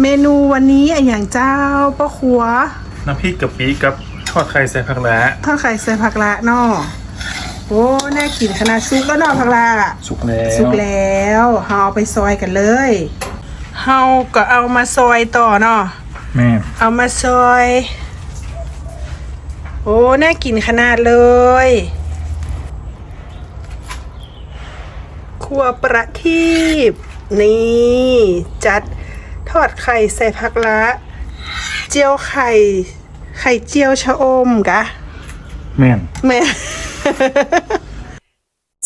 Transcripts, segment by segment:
เมนูวันนี้อะอย่างเจ้าป้าครัว น้ำพริกกะปิกับทอดไข่ใส่ผักแหละทอดไข่ใส่ผักละเนาะโอ้น่ากินขนาดซุกแล้วเนาะผักละสุกแล้วซุกแล้วเฮาเอาไปซอยกันเลยเฮาก็เอามาซอยต่อเนาะแม่เอามาซอย โอ้น่ากินขนาดเลยครัวประทีปนี่จัด ทอดไข่ใส่ผักละเจียวไข่ ไข่เจียวชะอมกะ แม่น แม่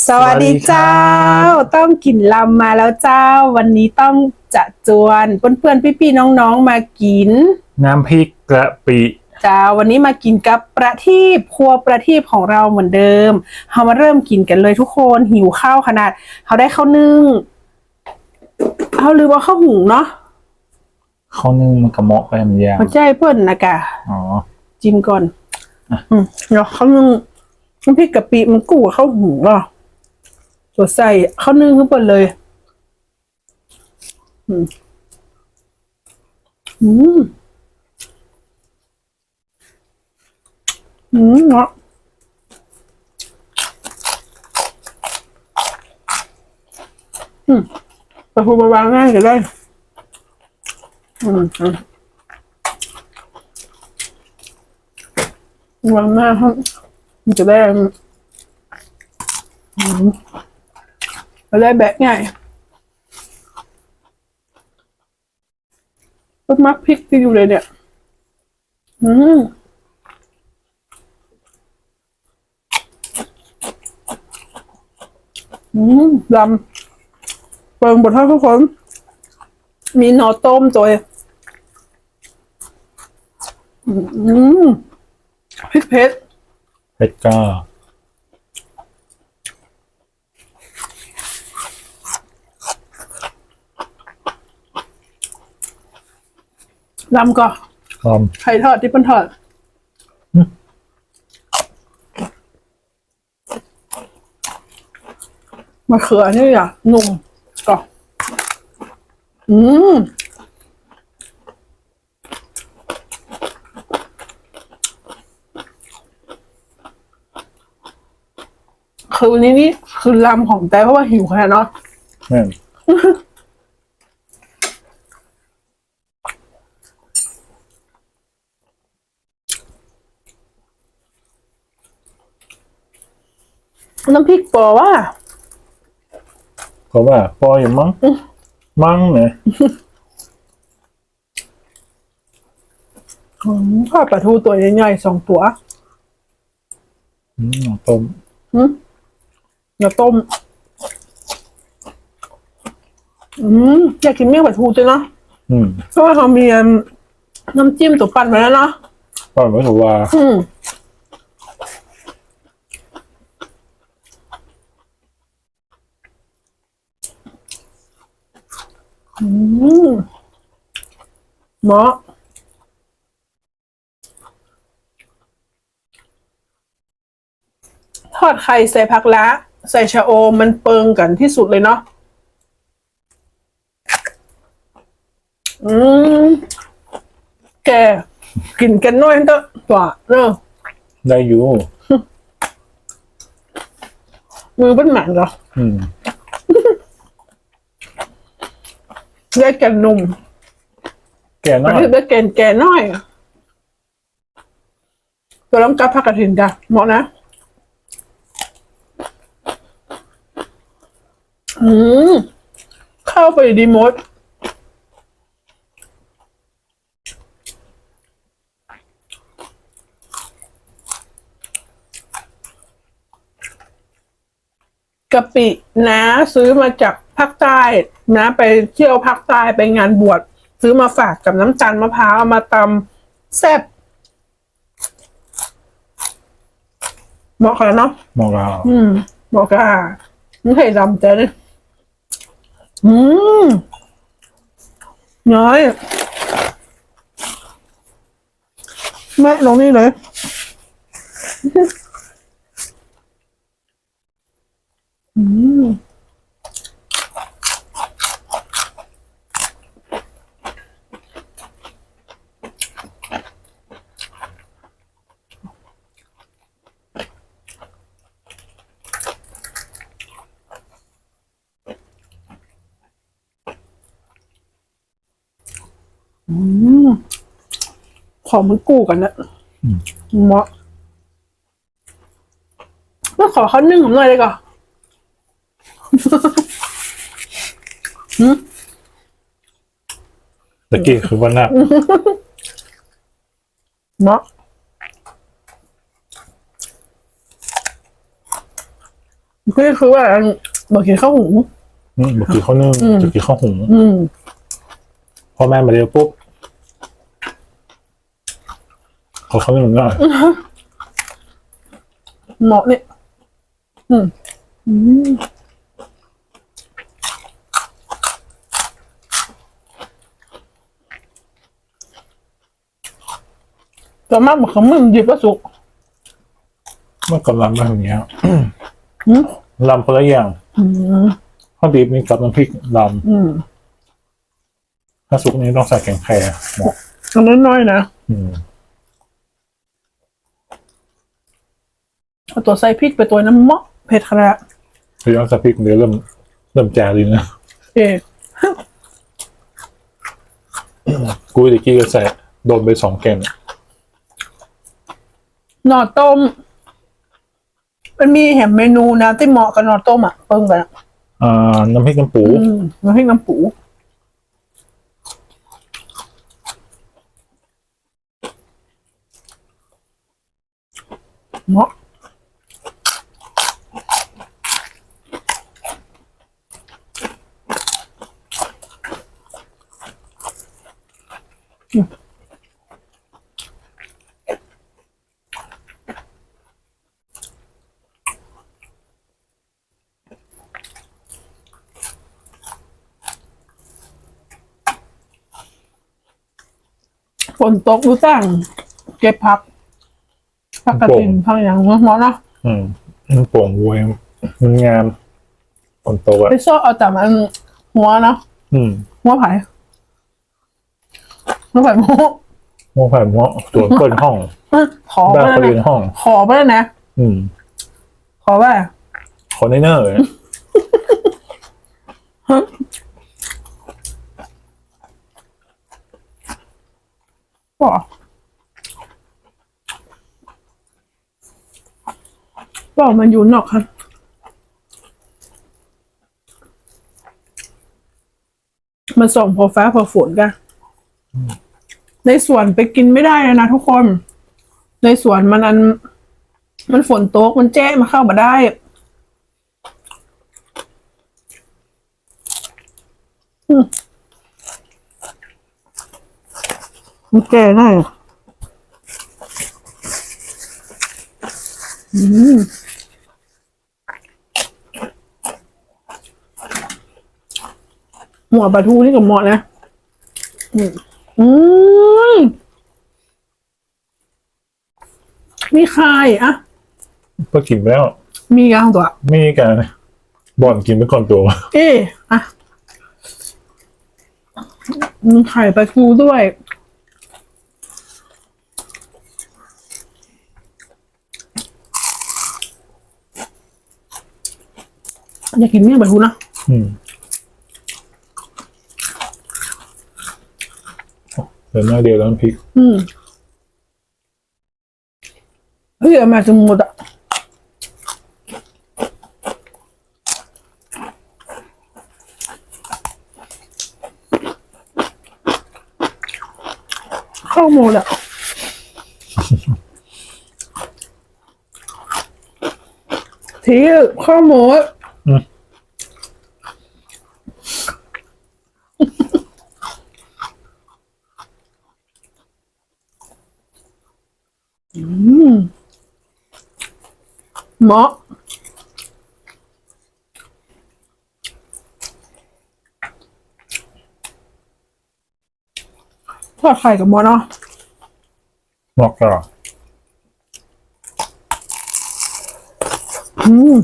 สวัสดีเจ้า ต้องกินลำมาแล้วเจ้า วันนี้ต้องจะจวนเพื่อนๆพี่ๆน้องๆมากิน น้ำพริกกะปิจ้าวันนี้มากินกับประทีปครัวประทีปของเราเหมือนเดิมเรามาเริ่มกินกันเลยทุกคนหิวข้าวขนาดเขาได้ข้าวนึ่งเขาลืมว่าข้าวหุงเนาะ ข้าวนึ่งมันกระเหมาะไปมันยาวมาใจเปิ้นนะกะอ๋อ จิ้มก่อนอะอืมเนาะข้าวนึ่งน้ำพริกกะปิมันกู้กับข้าวหุงเนาะตัวใส่ข้าวนึ่งขึ้นไปเลย อืมอืมอืมเนาะอืมไปพูดมาวางง่ายก็ได้อืมอืม วางหน้าห้องมันจะได้จะได้แบะง่ายต้นมักพริกที่อยู่เลยเนี่ย อืมอืมลำเปิงบทให้ทุกคน มีหนอต้มตัวอื มพริกเผ็ดเผ็ดก็ลำก็ลอมไข่ทอดที่เป็นทอดอืมมะเขือนี่อะนุ่มก็อืม คือวันนี้นี่คือลำของแต่เพราะว่าหิวขนาดเนาะแม่นน้ำพริกปอว่าเพราะว่าปออยู่มั้งมั้งเนี่ยอืมทอดปลาทูตัวใหญ่ๆสองตัว อืมต้ม อืม เนื้อต้ม อืมอยากกินเมี่ยงปลาทูจังเนาะอืมเพราะว่าเขามีน้ำจิ้มตัวปั่นมาแล้วเนาะปอนไม่ถูกว่าอืมอืมเหมาะทอดไข่ใส่ผักละ ใส่ชะโอมมันเปิงกันที่สุดเลยเนาะอืมแกกินกันน้อยเถอะตัวเนอะได้อยู่ มือเป็นหมันเหรออืมได้แกันนุ่มแก่น้มัอนยคือได้แกนแกน้อยอะตัวล้ำกับผักกระถินจ้ะเหมาะนะ อืมเข้าไปดีมด กะปินะซื้อมาจากภาคใต้นะไปเที่ยวภาคใต้ไปงานบวชซื้อมาฝากกับน้ำตาลมะพร้าวเอามาตำแซ่บเหมาะกันเนาะมองเรา อืมเหมาะกับอาไม่เคยดำแต่เนี่ย อืมน้อยแม่ลงนี่เลยอืม ของมันกู้กันนะอืมเหมาะแล้วขอเขานึ่งผมหน่อยเลยก่อนหืมตะกี้คือวันหน้าเนาะก็คือว่าบอกกินข้าวหุงอืมบอกกี้ข้าวนึ่งอืมตะกี้ข้าวหุงอืมพอแม่มาเรียวปุ๊บ ขอข้าวนึ่งหน่อยเหมาะเนี่ยอืมอืมแต่มากเหมือนเขามึงหยิบก็สุกเมื่อกำลังมาอย่างเงี้ยอืมลำคนละอย่างอืมข้าวดิบนี่กับน้ำพริกลอืมำถ้าซุปนี้ต้องใส่แกงแครเหมาะอันนั้นน้อยนะ อืม เอาตัวใส่พริกไปตัวน้ำเมาะเผ็ดขนาดคือย้อนใส่พริกเดี๋ยวเริ่มเริ่มแจ่ดีนะ เอกกูตะกี้ก็ใส่โดนไปสองแกนหน่อต้ม มันมีแหมเมนูนะที่เหมาะกับหน่อต้มอะเปิ้งกันอะอ่า น้ำพริกน้ำปู อืมน้ำพริกน้ำปูเหมาะ นตกรู้สั่งเก็บผักผักกระตินผักอย่างเนาะเหมาะเนาะอืมมันโป่งรวยมันงามคนโตอะไปซ่อเอาแต่มันหัวเนาะอืมหัวไผ่หัวไผ่โมโม่ผ่านโม่ตัวเกินห้องขอบ้าไปเขาแล้วเรียนนะห้อง ขอไปแล้วนะอืม ขอว่าคอนเทนเนอร์เลย บอกบอกมันอยู่นอกค่ะมันส่งพอฟ้าพอฝนกัน ในสวนไปกินไม่ได้เลยนะทุกคน ในสวนมันอัน มันฝนตกมันแจ้มาเข้ามาได้ อืม มันแก่ได้อะอืมหัวปลาทูนี่กับเหมาะนะ อืมอืมมีใครอะก็กินไปแล้ว มีกลางตัว ไม่มีการบ่อนกินไปก่อนตัว เอ๊ะอะมีไข่ปลาทูด้วย อยากกินเมี่ยงปลาทูนะอืมเดี๋ยวหน้าเดียวแล้วน้ำพริก อืมเฮ้ยเอามาจะหมดอะเข้าหมดอะทีข้าวหมูอืม อืม เหมาะทอดไข่กับหมอเนาะนอกจากอืม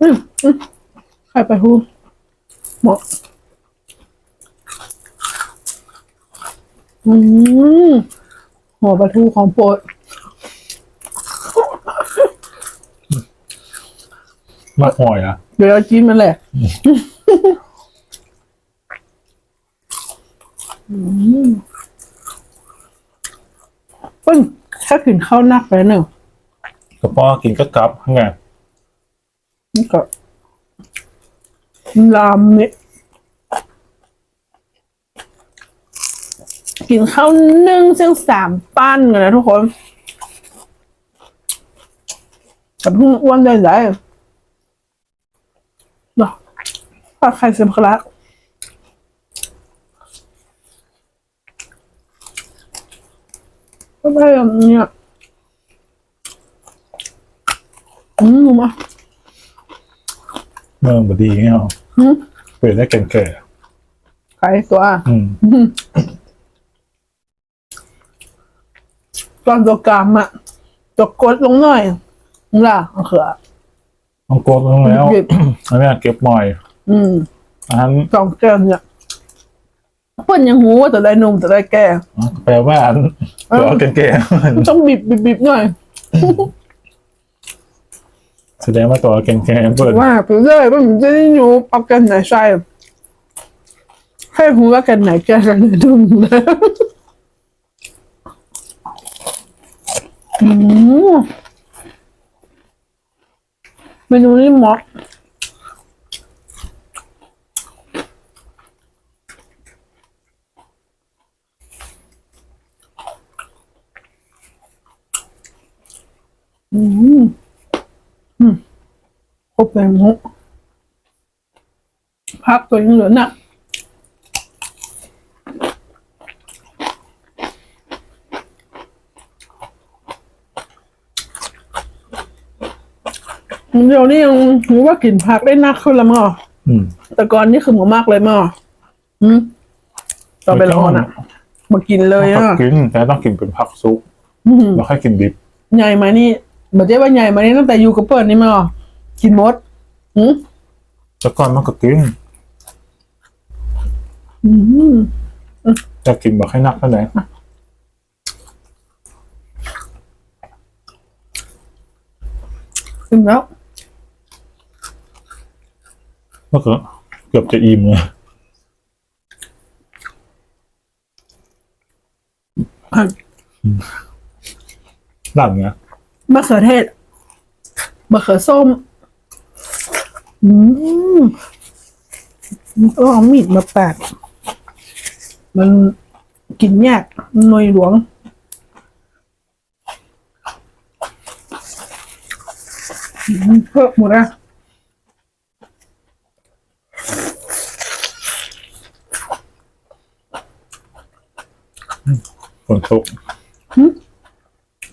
อืมอืมไข่ปลาทูเหมาะ อืมหัวปลาทูของโปรดมากหอยอะเดี๋ยวเราจิ้มมันแหละ อืมเพิ่งถ้ากินข้าวนักไปหนึ่งกับพ่อกินก็กลับไงนี่ก็ลามเนี่ย กินข้าวนึ่งเส้นสามปั้นกันนะทุกคนแต่เพิ่งอ้วนได้ไหนเนาะถ้าใครเสมคละก็ได้แบบเนี้ยอืมมาเมืองบดีเงี้ยหรออืมเปิดได้แก่แก่ใครตัวๆอืม ตอนตัวกรามอะตัวกดลงหน่อยนี่ล่ะเอาเขือ ต้องโกดลงแล้วเก็บ อันนี้เก็บหน่อยอืมอันนั้นสองแก้วเนี่ยเพิ่นยังหูว่าแต่ได้นมแต่ได้แก่ แปลว่าอันตัวแก่แก่มันต้องบีบบีบบีบหน่อย ๆแสดงว่าตัวแก่แก่ๆเปิดว่าไปเรื่อยว่ามันจะได้รู้เอากันไหนใส่ให้หูว่ากันไหนแก่กันไหนนมนะ อืมเมนูนี้หมาะอืม อืมครบเลยมุกพักตัวยังเหลือน่ะ เดี๋ยวนี้ยังรู้ว่ากินผักได้นักขึ้นแล้วมั้งอะอืมแต่ก่อนนี่คือหมูมากเลยมั้งอะอืมตอนไปละอ่อนอะมากินเลยต้ออะงกินแต่ต้องกินเป็นผักซุปอืมแล้วค่อยกินดิบใหญ่มานี่บอกได้ว่าใหญ่มานี่ตั้งแต่อยู่กับเปิดนี่มั้งอะกินหมดอืมแล้วก่อนมันก็กินอืมจะกินแบบให้นักเท่าไหร่กินแล้ว มันก็เกือบจะอิ่มเลยหลังเนี้ยมะเขือเทศมะเขือส้ม อืมก็เอามีดมาแปดมันกินยากหน่วยหลวง เพิ่มหมดอะ ฝนตก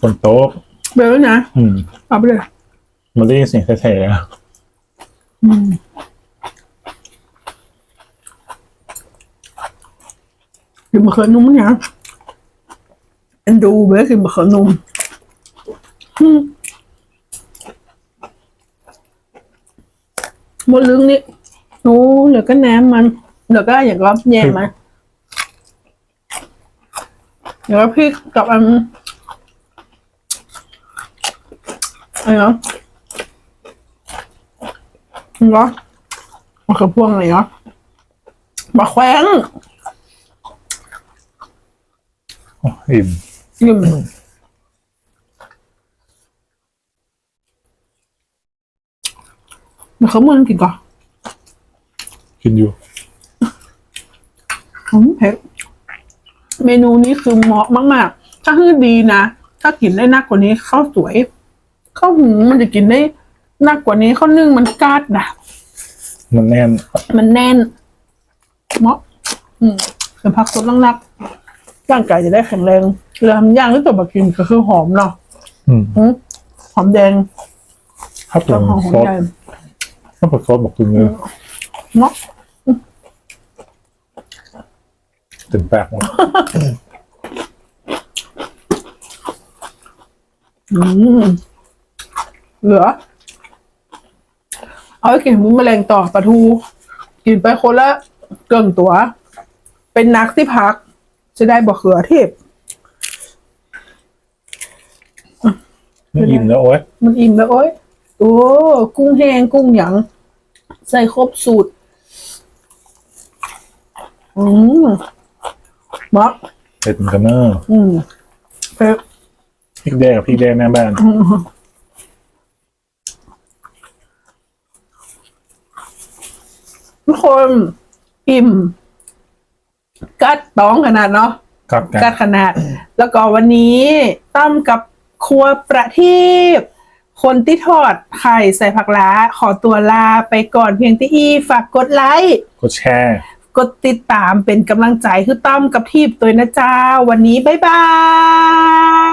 ฝนตก เบล นะอืมเอาไปเลยมันได้ยินเสียงแท้ๆอะอืมกินมะเขือนุ่มเนี่ยเอ็นดูเบ้กินมะเขือนุ่มอืมหมดลึงนี่โอ้เหลือก็แหนมมันเหลือก็อย่างก็แยมมันเดี๋ยวก็พริกกับอัน อะไรเนาะเหรอมะเขือพวงอะไรเนาะมะแขวนโอ้อิ่มยิ่มมะเขือม่วงกินก่อนกินอยู่อืมเผ็ดเมนูนี้คือเหมาะมาก ๆ ถ้าคือดีนะ ถ้ากินได้นักกว่านี้ข้าวสวย ข้าวหุงมันจะกินได้นักกว่านี้ข้าวนึ่งมันกาดนะมันแน่น มันแน่นเหมาะอืมเป็นผักสดนักๆร่างกายจะได้แข็งแรงเวลาทำย่างหรือตัวบักกินก็คือหอมเนาะอืมอืมหอมแดงถ้าเป็แล้นวหอมซอสใหญ่ถ้าเป็นซอสบอกกินเลยเนาะเต็มแปลกหมดอืม เหลือ เอาไปกินมุ้งแมลงต่อปลาทู กินไปคนละเกินตัว เป็นนักที่พัก จะได้บ่เขือเทพไม่อิ่มแล้วโอ๊ยมันอิ่มแล้วโอ๊ยอ้กุ้งแห้งกุ้งหยัง ใส่ครบสูตร อืมมักเผ็ดเหมือนกันเนอะอืมเผ็ด พริกแดงกับพริกแดงหน้าบ้าน ทุกคนอิ่ม กัดต้องขนาดเนาะครับกักันดขนาด แล้วก็วันนี้ตั้มกับครัวประทีปคนที่ทอดไข่ใส่ผักล้า ขอตัวลาไปก่อนเพียงที่อีฝากกดไลค์กดแชร์กดติดตามเป็นกำลังใจคือตั้มกับทีบตัวนะจ้า วันนี้บ๊ายบาย